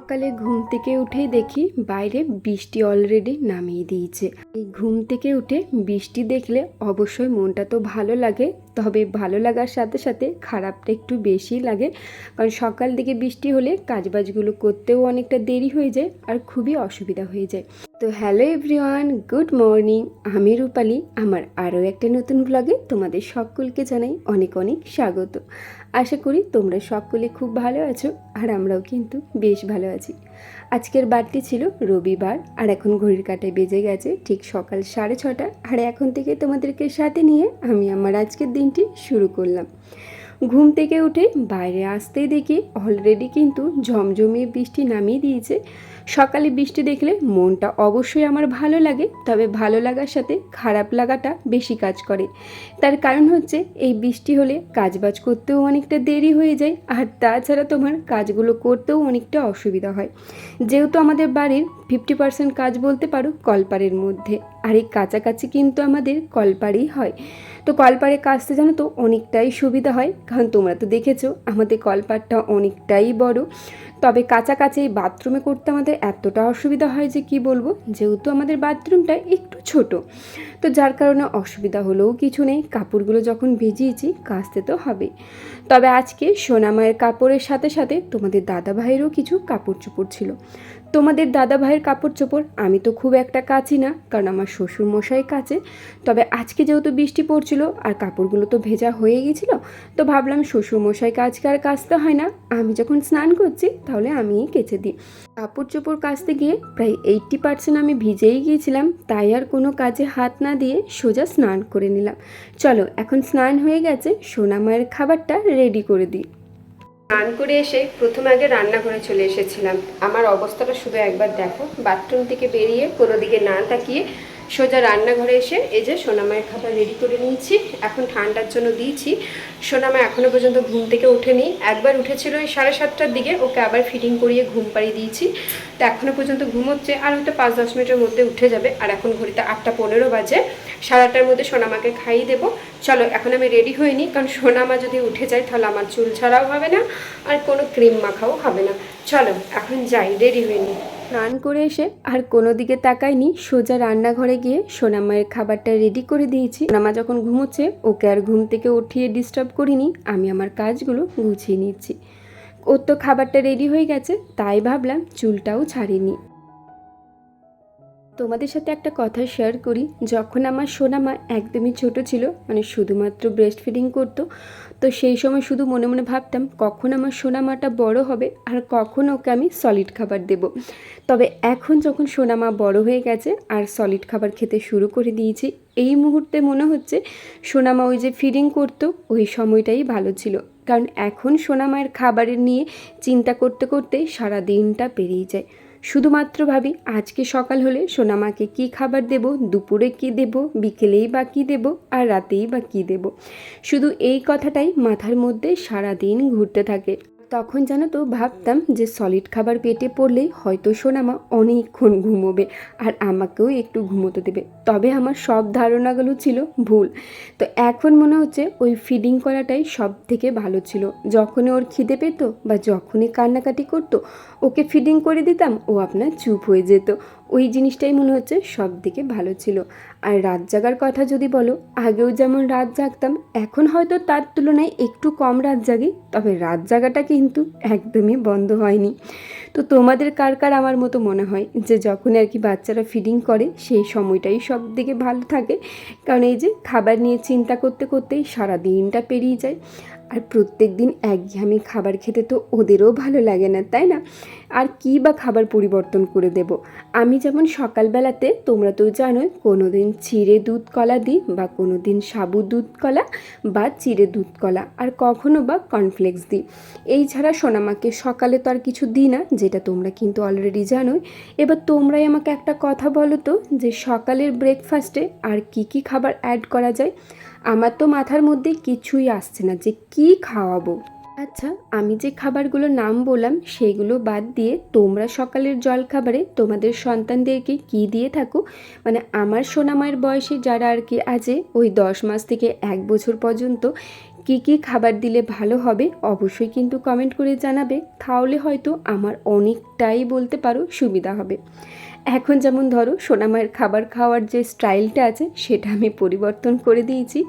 সকালে ঘুম থেকে উঠেই দেখি বাইরে বৃষ্টি অলরেডি নামিয়ে দিয়েছে। এই ঘুম থেকে উঠে বৃষ্টি দেখলে অবশ্যই মনটা তো ভালো লাগে, তবে ভালো লাগার সাথে সাথে খারাপটা একটু বেশি লাগে। কারণ সকাল দিকে বৃষ্টি হলে কাজবাজগুলো করতেও অনেকটা দেরি হয়ে যায় আর খুবই অসুবিধা হয়ে যায়। তো হ্যালো এভরিওয়ান, গুড মর্নিং। আমি রূপালি। আমার আরও একটা নতুন ব্লগে তোমাদের সকলকে জানাই অনেক অনেক স্বাগত। আশা করি তোমরা সকলে খুব ভালো আছো আর আমরাও কিন্তু বেশ ভালো আছি। আজকের বারটি ছিল রবিবার আর এখন ঘড়ির কাটায় বেজে গেছে ঠিক সকাল সাড়ে ছটা। আর এখন থেকে তোমাদেরকে সাথে নিয়ে আমি আমার আজকের দিনটি শুরু করলাম। ঘুম থেকে উঠে বাইরে আসতেই দেখি অলরেডি কিন্তু ঝমঝমিয়ে বৃষ্টি নামিয়ে দিয়েছে। সকালে বৃষ্টি দেখলে মনটা অবশ্যই আমার ভালো লাগে, তবে ভালো লাগার সাথে খারাপ লাগাটা বেশি কাজ করে। তার কারণ হচ্ছে, এই বৃষ্টি হলে কাজবাজ করতেও অনেকটা দেরি হয়ে যায়, আর তাছাড়া তোমার কাজগুলো করতেও অনেকটা অসুবিধা হয়। যেহেতু আমাদের বাড়ির ফিফটি পার্সেন্ট কাজ বলতে পারো কলপারের মধ্যে, আর এই কাছাকাছি কিন্তু আমাদের কলপারেই হয়। তো কলপারে কাজতে জানো তো অনেকটাই সুবিধা হয়, কারণ তোমরা তো দেখেছ, আমাদের কলপারটা অনেকটাই বড়। তবে কাছাকাছি বাথরুমে করতে আমাদের এতটা অসুবিধা হয় যে কি বলব? যেহেতু আমাদের বাথরুমটা একটু ছোট। তো যার কারণে অসুবিধা হলেও কিছু নেই। কাপড়গুলো যখন ভিজিয়েছি, কাচতে তো হবেই তবে আজকে সোনামায়ের কাপড়ের সাথে সাথে তোমাদের দাদা ভাইয়েরও কিছু কাপড় চোপড় ছিল। তোমাদের দাদা ভাইয়ের কাপড় চোপড় আমি তো খুব একটা কাচি না, কারণ আমার শ্বশুর মশাই কাচে। তবে আজকে যেহেতু বৃষ্টি পড়ছিল আর কাপড়গুলো তো ভেজা হয়ে গেছিল, তো ভাবলাম শ্বশুর মশাই আজকে আর কাচতে হয় না। আমি যখন স্নান করছি তাহলে আমিই কেচে দিই। কাপড় চোপড় কাচতে গিয়ে প্রায় এইট্টি পার্সেন্ট আমি ভিজেই গিয়েছিলাম, তাই আর কোনো কাজে হাত না দিয়ে সোজা স্নান করে নিলাম। চলো, এখন স্নান হয়ে গেছে সোনামায়ের খাবারটা রেডি করে দিই। স্নান করে এসে প্রথমে আগে রান্নাঘরে চলে এসেছিলাম। আমার অবস্থাটা শুধু একবার দেখো বাথরুম থেকে বেরিয়ে কোনো দিকে না তাকিয়ে সোজা রান্নাঘরে এসে এই যে সোনামায়ের খাবার রেডি করে নিয়েছি। এখন ঠান্ডার জন্য দিয়েছি। সোনামা এখনও পর্যন্ত ঘুম থেকে ওঠেনি। একবার উঠেছিল ওই সাড়ে সাতটার দিকে, ওকে আবার ফিটিং করিয়ে ঘুম পাড়িয়ে দিয়েছি। তো এখনও পর্যন্ত ঘুমোচ্ছে, আর হয়তো পাঁচ দশ মিনিটের মধ্যে উঠে যাবে। আর এখন ঘড়িতে আটটা পনেরো বাজে। সাড়ে আটটার মধ্যে সোনামাকে খাইয়ে দেবো। চলো, এখন আমি রেডি হইনি, কারণ সোনামা যদি উঠে যায়, তাহলে আমার চুল ছাড়াও হবে না, আর কোনো ক্রিম মাখাও হবে না। চলো, এখন যাই রেডি হইনি। স্নান করে এসে আর কোনো দিকে তাকাইনি সোজা রান্নাঘরে গিয়ে সোনামায়ের খাবারটা রেডি করে দিয়েছি। সোনামা যখন ঘুমোচ্ছে, ওকে আর ঘুম থেকে উঠিয়ে ডিস্টার্ব করিনি, আমি আমার কাজগুলো গুছিয়ে নিচ্ছি। ওর তো খাবারটা রেডি হয়ে গেছে, তাই ভাবলাম চুলটাও ছাড়িনি তোমাদের সাথে একটা কথা শেয়ার করি। যখন আমার সোনামা একদমই ছোট ছিল মানে শুধুমাত্র ব্রেস্ট ফিডিং করতো, তো সেই সময় শুধু মনে মনে ভাবতাম, কখন আমার সোনামাটা বড় হবে আর কখন ওকে আমি সলিড খাবার দেব। তবে এখন যখন সোনামা বড় হয়ে গেছে আর সলিড খাবার খেতে শুরু করে দিয়েছি, এই মুহূর্তে মনে হচ্ছে সোনামা ওই যে ফিডিং করতো, ওই সময়টাই ভালো ছিল। কারণ এখন সোনামায়ের খাবারের নিয়ে চিন্তা করতে করতে সারা দিনটা পেরিয়ে যায়। শুধুমাত্র ভাবি, আজকে সকাল হলে সোনামাকে কি খাবার দেব, দুপুরে কি দেব, বিকেলেই বা কী দেব, আর রাতেই বা কী দেব? শুধু এই কথাটাই মাথার মধ্যে সারাদিন ঘুরতে থাকে। তখন জানো তো ভাবতাম যে সলিড খাবার পেটে পড়লেই হয়তো সোনামা অনেকক্ষণ ঘুমোবে আর আমাকেও একটু ঘুমোতে দেবে। তবে আমার সব ধারণাগুলো ছিল ভুল। তো এখন মনে হচ্ছে ওই ফিডিং করাটাই সব থেকে ভালো ছিল। যখনই ওর খিদে পেতো বা যখনই কান্নাকাটি করতো, ওকে ফিডিং করে দিতাম, ও আপনার চুপ হয়ে যেত। ওই জিনিসটাই মনে হচ্ছে সব থেকে ভালো ছিল। আর রাত জাগার কথা যদি বলো, আগেও যেমন রাত জাগতাম, এখন হয়তো তার তুলনায় একটু কম রাত জাগি, তবে রাত জাগাটা কিন্তু একদমই বন্ধ হয়নি। তো তোমাদের কার কার আমার মতো মনে হয় যে যখন আর কি বাচ্চারা ফিডিং করে, সেই সময়টাই সব দিকে ভালো থাকে? কারণ এই যে খাবার নিয়ে চিন্তা করতে করতেই সারা দিনটা পেরিয়ে যায়। আর প্রত্যেক দিন একঘেয়ামি খাবার খেতে তো ওদেরও ভালো লাগে না, তাই না? আর কী বা খাবার পরিবর্তন করে দেব? আমি যেমন সকালবেলাতে, তোমরা তো জানোই কোনো দিন চিড়ে দুধ কলা দিই বা কোনো দিন সাবু দুধ কলা বা চিড়ে দুধ কলা, আর কখনো বা কর্নফ্লেক্স দিই। এই ছাড়া সোনামাকে সকালে তো আর কিছু দিই না, যেটা তোমরা কিন্তু অলরেডি জানোই। এবার তোমরাই আমাকে একটা কথা বলো তো, যে সকালের ব্রেকফাস্টে আর কি কি খাবার অ্যাড করা যায়? আমার তো মাথার মধ্যে কিছুই আসছে না যে কি খাওয়াবো। আচ্ছা আমি যে খাবারগুলোর নাম বললাম সেইগুলো বাদ দিয়ে তোমরা সকালের জল খাবারে তোমাদের সন্তানদেরকে কি দিয়ে থাকো? মানে আমার সোনামায়ের বয়সে যারা আর কি আছে, ওই দশ মাস থেকে এক বছর পর্যন্ত কি কি খাবার দিলে ভালো হবে, অবশ্যই কিন্তু কমেন্ট করে জানাবে। তাহলে হয়তো আমার অনেকটাই বলতে পারো সুবিধা হবে। এখন যেমন ধরো সোনামায়ের খাবার খাওয়ার যে স্টাইলটা আছে, সেটা আমি পরিবর্তন করে দিয়েছি।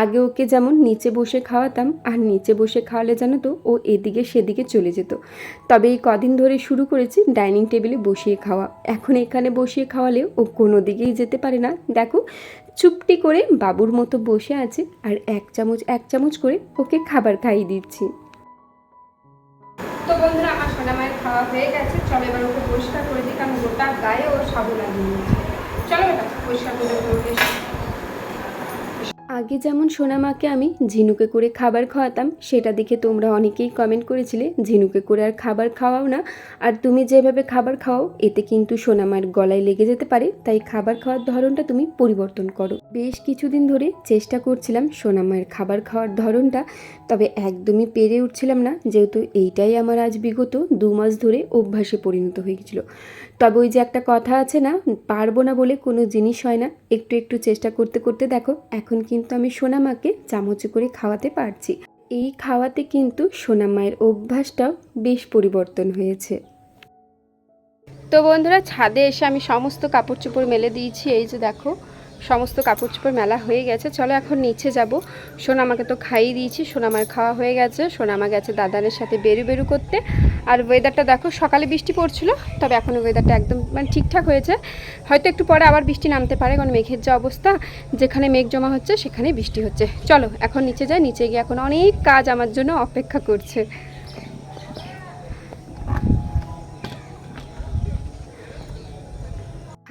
আগে ওকে যেমন নিচে বসে খাওয়াতাম, আর নিচে বসে খাওয়ালে জানো তো, ও এদিকে সেদিকে চলে যেত। তবে এই কদিন ধরে শুরু করেছি ডাইনিং টেবিলে বসিয়ে খাওয়া। এখন এখানে বসিয়ে খাওয়ালে ও কোনো দিকেই যেতে পারে না। দেখো, চুপটি করে বাবুর মতো বসে আছে, আর এক চামচ এক চামচ করে ওকে খাবার খাইয়ে দিচ্ছি। তো বন্ধুরা সোনামায়ের খাওয়া হয়ে গেছে। চলো এবার ওকে পরিষ্কার করে দিই, কারণ গোটা গায়ে ও সাবু লাগিয়ে চলো বেটা পরিষ্কার করে আগে যেমন সোনামাকে আমি ঝিনুকে করে খাবার খাওয়াতাম, সেটা দেখে তোমরা অনেকেই কমেন্ট করেছিলে, ঝিনুকে করে আর খাবার খাওয়াও না। আর তুমি যেভাবে খাবার খাও, এতে কিন্তু সোনামার গলায় লেগে যেতে পারে। তাই খাবার খাওয়ার ধরনটা তুমি পরিবর্তন করো। বেশ কিছুদিন ধরে চেষ্টা করছিলাম সোনামায়ের খাবার খাওয়ার ধরনটা, তবে একদমই পেরে উঠছিলাম না। যেহেতু এইটাই আমার আজ বিগত দু মাস ধরে অভ্যাসে পরিণত হয়ে গেছিল। তবে ওই যে একটা কথা আছে না, পারব না বলে কোনো জিনিস হয় না। একটু একটু চেষ্টা করতে করতে দেখো, এখন কিন্তু আমি সোনামাকে চামচে করে খাওয়াতে পারছি। এই খাওয়াতে কিন্তু সোনামায়ের অভ্যাসটাও বেশ পরিবর্তন হয়েছে। তো বন্ধুরা, ছাদে এসে আমি সমস্ত কাপড় চোপড় মেলে দিয়েছি। এই যে দেখো সমস্ত কাপড় চোপড় মেলা হয়ে গেছে। চলো এখন নিচে যাব। সোনা আমাকে তো খাইয়ে দিয়েছি সোনামার খাওয়া হয়ে গেছে। সোনামা গেছে দাদানের সাথে বেরু বেরু করতে। আর ওয়েদারটা দেখো, সকালে বৃষ্টি পড়ছিল, তবে এখন ওয়েদারটা একদম মানে ঠিকঠাক হয়েছে। হয়তো একটু পরে আবার বৃষ্টি নামতে পারে, কারণ মেঘের যে অবস্থা, যেখানে মেঘ জমা হচ্ছে সেখানে বৃষ্টি হচ্ছে। চলো, এখন নিচে যাই, নিচে গিয়ে এখন অনেক কাজ আমার জন্য অপেক্ষা করছে।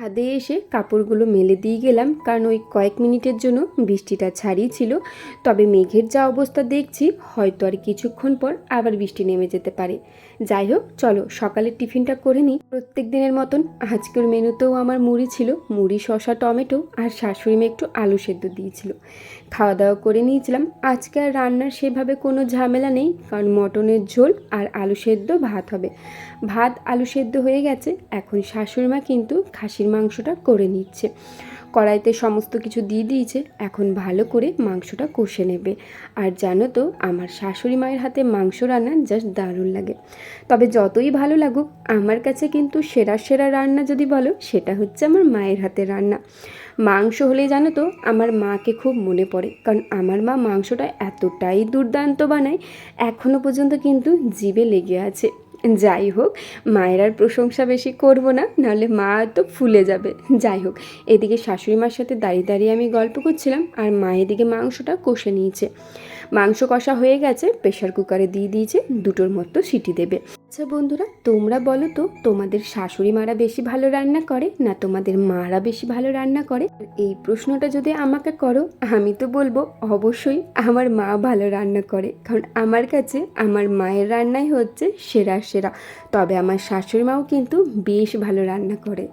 ছাদে এসে কাপড়গুলো মেলে দিয়ে গেলাম, কারণ ওই কয়েক মিনিটের জন্য বৃষ্টিটা ছাড়িয়ে ছিল তবে মেঘের যা অবস্থা দেখছি, হয়তো আর কিছুক্ষণ পর আবার বৃষ্টি নেমে যেতে পারে। যাই হোক, চলো, সকালের টিফিনটা করে নিই। প্রত্যেক দিনের মতন আজকের মেনুতেও আমার মুড়ি ছিল। মুড়ি শশা টমেটো আর শাশুড়ি মেয়ে একটু আলু সেদ্ধ দিয়েছিল। খাওয়া দাওয়া করে নিয়েছিলাম। আজকে আর রান্নার সেভাবে কোনো ঝামেলা নেই, কারণ মটনের ঝোল আর আলু সেদ্ধ, ভাত হবে। ভাত, আলু সেদ্ধ হয়ে গেছে। এখন শাশুড়ি মা কিন্তু খাসির মাংসটা করে নিচ্ছে। কড়াইতে সমস্ত কিছু দিয়ে দিয়েছে, এখন ভালো করে মাংসটা কষে নেবে। আর জানো তো, আমার শাশুড়ি মায়ের হাতে মাংস রান্না জাস্ট দারুণ লাগে। তবে যতই ভালো লাগুক, আমার কাছে কিন্তু সেরা সেরা রান্না যদি বলো, সেটা হচ্ছে আমার মায়ের হাতে রান্না। মাংস হলে জানো তো, আমার মাকে খুব মনে পড়ে, কারণ আমার মা মাংসটা এতটাই দুর্দান্ত বানায় এখনও পর্যন্ত কিন্তু জিভে লেগে আছে। যাই হোক, মায়ের আর প্রশংসা বেশি করব না, নাহলে মা তো ফুলে যাবে। যাই হোক, এদিকে শাশুড়ি মার সাথে দাঁড়িয়ে দাঁড়িয়ে আমি গল্প করছিলাম, আর মা এদিকে মাংসটা কষে নিয়েছে। মাংস কষা হয়ে গেছে প্রেশার কুকারে দিয়ে দিয়েছে, দুটোর মতো সিটি দেবে। আচ্ছা বন্ধুরা, তোমরা বলো তো, তোমাদের শাশুড়ি মারা বেশি ভালো রান্না করে না তোমাদের মারা বেশি ভালো রান্না করে? এই প্রশ্নটা যদি আমাকে করো, আমি তো বলব অবশ্যই আমার মা ভালো রান্না করে, কারণ আমার কাছে আমার মায়ের রান্নাই হচ্ছে সেরা সেরা। তবে আমার শাশুড়ি মাও কিন্তু বেশ ভালো রান্না করে।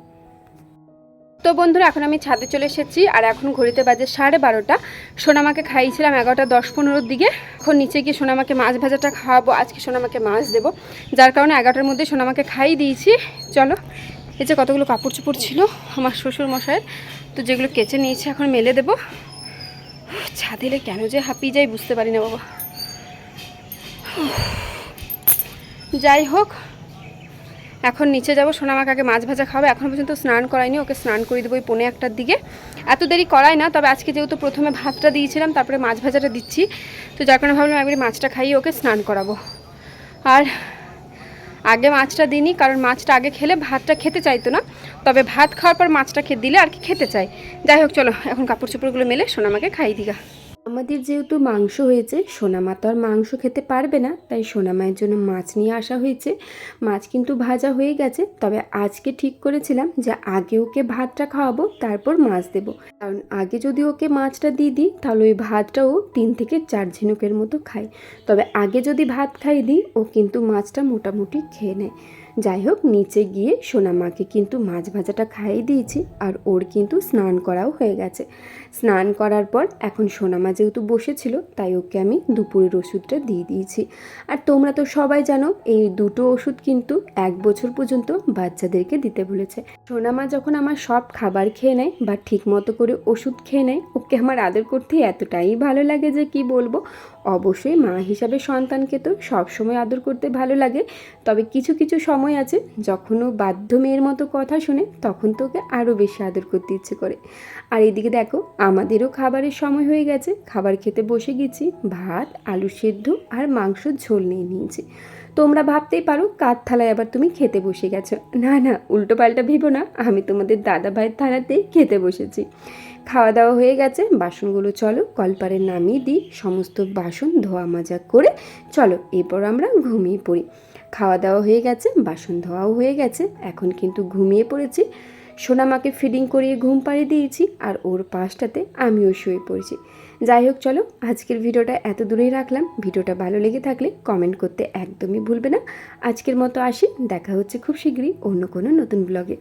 তো বন্ধুরা, এখন আমি ছাদে চলে এসেছি আর এখন ঘড়িতে বাজে সাড়ে বারোটা। সোনামাকে খাইয়েছিলাম এগারোটা দশ পনেরোর দিকে। এখন নিচে গিয়ে সোনামাকে মাছ ভাজাটা খাওয়াবো। আজকে সোনামাকে মাছ দেবো। যার কারণে এগারোটার মধ্যে সোনামাকে খাইয়ে দিয়েছি। চলো, এই যে কতগুলো কাপড় চোপড় ছিল আমার শ্বশুর মশাইয়ের তো যেগুলো কেচে নিয়েছি এখন মেলে দেবো। ছাদেলে কেন যে হাঁপিয়ে যাই বুঝতে পারি না বাবা। যাই হোক এখন নিচে যাব, সোনামাকে আগে মাছ ভাজা খাবে এখন পর্যন্ত স্নান করাইনি ওকে স্নান করে দেবো ওই পৌনে একটার দিকে। এত দেরি করাই না, তবে আজকে যেহেতু প্রথমে ভাতটা দিয়েছিলাম, তারপরে মাছ ভাজাটা দিচ্ছি। তো যার কারণে ভাবলাম একবারে মাছটা খাইয়ে ওকে স্নান করাবো। আর আগে মাছটা দিইনি, কারণ মাছটা আগে খেলে ভাতটা খেতে চাইতো না। তবে ভাত খাওয়ার পর মাছটা খেয়ে দিলে আর কি খেতে চাই যাই হোক, চলো, এখন কাপড় চোপড়গুলো মেলে সোনামাকে খাইয়ে দিগা। আমাদের যেহেতু মাংস হয়েছে, সোনামা তো আর মাংস খেতে পারবে না, তাই সোনামায়ের জন্য মাছ নিয়ে আসা হয়েছে। মাছ কিন্তু ভাজা হয়ে গেছে, তবে আজকে ঠিক করেছিলাম যে আগে ওকে ভাতটা খাওয়াবো, তারপর মাছ দেবো। কারণ আগে যদি ওকে মাছটা দিয়ে দিই, তাহলে ওই ভাতটাও তিন থেকে চার ঝিনুকের মতো খায়। তবে আগে যদি ভাত খাই দিই, ও কিন্তু মাছটা মোটামুটি খেয়ে নেয়। যাই হোক, নিচে গিয়ে সোনামাকে কিন্তু মাছ ভাজাটা খাইয়ে দিয়েছি আর ওর কিন্তু স্নান করাও হয়ে গেছে। স্নান করার পর এখন সোনামা যেহেতু বসেছিল, তাই ওকে আমি দুপুরের ওষুধটা দিয়ে দিয়েছি। আর তোমরা তো সবাই জানো, এই দুটো ওষুধ কিন্তু এক বছর পর্যন্ত বাচ্চাদেরকে দিতে বলেছে। সোনামা যখন আমার সব খাবার খেয়ে নেয় বা ঠিক মতো করে ওষুধ খেয়ে নেয় ওকে আমার আদর করতে এতটাই ভালো লাগে যে কি বলব? অবশ্যই মা হিসাবে সন্তানকে তো সবসময় আদর করতে ভালো লাগে। তবে কিছু কিছু সময় আছে যখন ও বাধ্য মেয়ের মতো কথা শুনে তখন তোকে আরও বেশি আদর করতে ইচ্ছে করে। আর এদিকে দেখো, আমাদেরও খাবারের সময় হয়ে গেছে। খাবার খেতে বসে গেছি, ভাত, আলু সেদ্ধ আর মাংসর ঝোল নিয়ে নিয়েছি। তোমরা ভাবতেই পারো কার থালায় আবার তুমি খেতে বসে গেছো। না না উল্টো পাল্টা ভেবো না, আমি তোমাদের দাদা ভাইয়ের থালাতেই খেতে বসেছি। খাওয়া দাওয়া হয়ে গেছে। বাসনগুলো চলো, কলপারে নামিয়ে দিই। সমস্ত বাসন ধোয়া মাজা করে চলো, এরপর আমরা ঘুমিয়ে পড়ি। খাওয়া দাওয়া হয়ে গেছে, বাসন ধোয়াও হয়ে গেছে, এখন কিন্তু ঘুমিয়ে পড়েছি। সোনামাকে ফিডিং করিয়ে ঘুম পাড়িয়ে দিয়েছি, আর ওর পাশটাতে আমিও শুয়ে পড়েছি। যাই হোক, চলো, আজকের ভিডিওটা এত দূরেই রাখলাম। ভিডিওটা ভালো লেগে থাকলে কমেন্ট করতে একদমই ভুলবে না। আজকের মতো আসি, দেখা হচ্ছে খুব শীঘ্রই অন্য কোনো নতুন ব্লগে